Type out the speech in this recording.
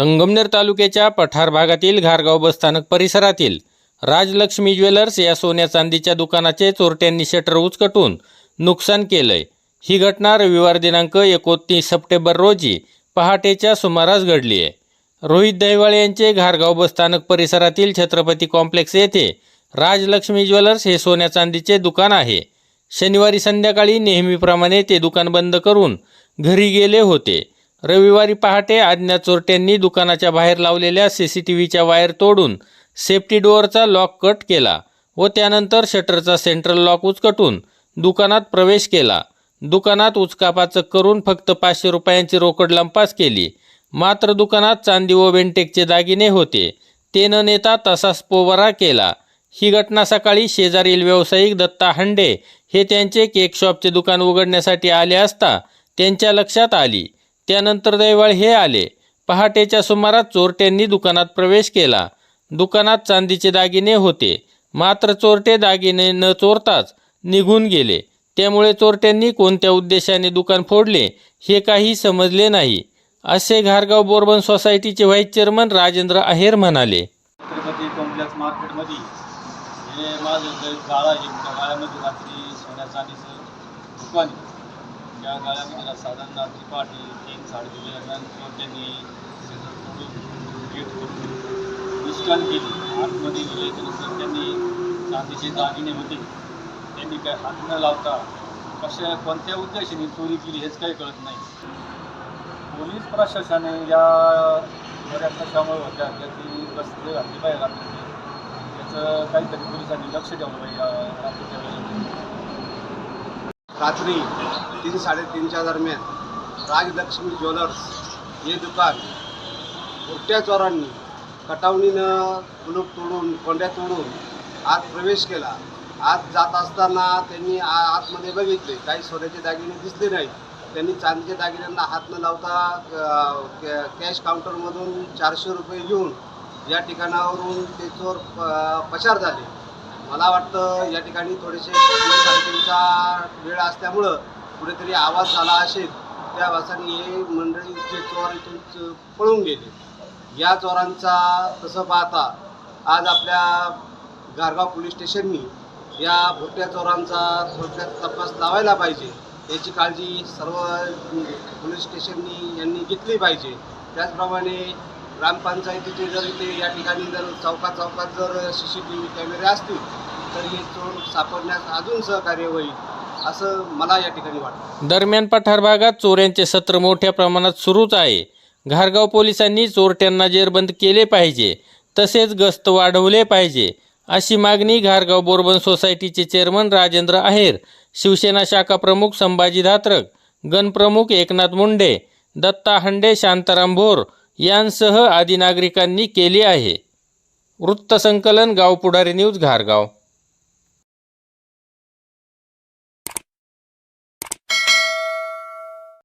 संगमनेर तालुक्याच्या पठार भागातील घारगाव बसस्थानक परिसरातील राजलक्ष्मी ज्वेलर्स या सोन्या चांदीच्या दुकानाचे चोरट्यांनी शटर उचकटून नुकसान केलंय. ही घटना रविवार दिनांक एकोणतीस सप्टेंबर रोजी पहाटेच्या सुमारास घडली आहे. रोहित दहिवाळे यांचे घारगाव बसस्थानक परिसरातील छत्रपती कॉम्प्लेक्स येथे राजलक्ष्मी ज्वेलर्स हे सोन्या चांदीचे दुकान आहे. शनिवारी संध्याकाळी नेहमीप्रमाणे ते दुकान बंद करून घरी गेले होते. रविवारी पहाटे आज्ञा चोरट्यांनी दुकानाच्या बाहेर लावलेल्या सी सी टी व्हीच्या वायर तोडून सेफ्टी डोअरचा लॉक कट केला व त्यानंतर शटरचा सेंट्रल लॉक उचकटून दुकानात प्रवेश केला. दुकानात उचकापाचक करून फक्त पाचशे रुपयांची रोकड लंपास केली. मात्र दुकानात चांदी व वेंटेकचे दागिने होते. ते न नेता तसाच पोवरा केला. ही घटना सकाळी शेजारील व्यावसायिक दत्ता हंडे हे त्यांचे केक शॉपचे दुकान उघडण्यासाठी आले असता त्यांच्या लक्षात आली. त्यानंतर दैवाळ हे आले. पहाटेच्या सुमारास चोरट्यांनी दुकानात प्रवेश केला. दुकानात चांदीचे दागिने होते. मात्र चोरटे दागिने न चोरताच निघून गेले. त्यामुळे चोरट्यांनी कोणत्या उद्देशाने दुकान फोडले हे काही समजले नाही. असे घारगाव बोरबन सोसायटीचे व्हाईस चेअरमन राजेंद्र आहेर म्हणाले. छत्रपती कॉम्प्लेक्स मार्केटमध्ये हे माझं गाळा गाळ्यामध्ये रात्री सोन्या चांदीचं दुकान या त्या गाळ्यामध्ये साधारण रात्री पहाटे तीन साडेतीन दरम्यान चोरट्यांनी शेजार तोडून गेट करून नुकसान केली. आतमध्ये गेले त्यानंतर त्यांनी चांदीचे दागिने होते. त्यांनी काय हात न लावता कशा कोणत्या उद्देशाने चोरी केली हेच काही कळत नाही. पोलीस प्रशासनाने या बऱ्याच कशामुळे होत्या त्याची रस्ते घातली पाहिजे रात्रीची त्याचं काहीतरी पोलिसांनी लक्ष ठेवलं पाहिजे या रात्रीच्या वेळेला रात्री तीन साडेतीनच्या दरम्यान राजलक्ष्मी ज्वेलर्स हे दुकान मोठ्या चोरांनी कटावणीनं कुलूप तोडून कोंड्या तोडून आत प्रवेश केला. आत जात असताना त्यांनी आ- आतमध्ये बघितले काही सोन्याचे दागिने दिसले नाही त्यांनी चांदीच्या दागिन्यांना हात न लावता कॅ- कॅश काउंटरमधून चारशे रुपये घेऊन या ठिकाणावरून ते चोर प- पसार झाले. मला वाटतं या ठिकाणी थोडेसे साडेतीनचा वेळ असल्यामुळं कुठेतरी आवाज झाला असेल त्या आवाजाने हे मंडळीचे चोर इथून च- पळून गेले. या चोरांचा तसं पाहता आज आपल्या गारगाव पोलीस स्टेशननी या भोट्या चोरांचा थोडक्यात तपास लावायला पाहिजे. याची काळजी सर्व पोलीस स्टेशननी यांनी घेतली पाहिजे. त्याचप्रमाणे ग्रामपंचायतीचे जर इथे या ठिकाणी जर चौकात चौकात जर सी सी टी व्ही कॅमेरे असतील तर हे चोर सापडण्यास अजून सहकार्य होईल असं मला या ठिकाणी वाटतं. दरम्यान पठार भागात चोऱ्यांचे सत्र मोठ्या प्रमाणात सुरूच आहे. घारगाव पोलिसांनी चोरट्यांना जेरबंद केले पाहिजे तसेच गस्त वाढवले पाहिजे अशी मागणी घारगाव बोरबन सोसायटीचे चेअरमन राजेंद्र आहेर शिवसेना शाखा प्रमुख संभाजी धात्रक गणप्रमुख एकनाथ मुंडे दत्ता हंडे शांताराम भोर यांसह आदी नागरिकांनी केली आहे. वृत्तसंकलन गावपुढारी न्यूज घारगाव.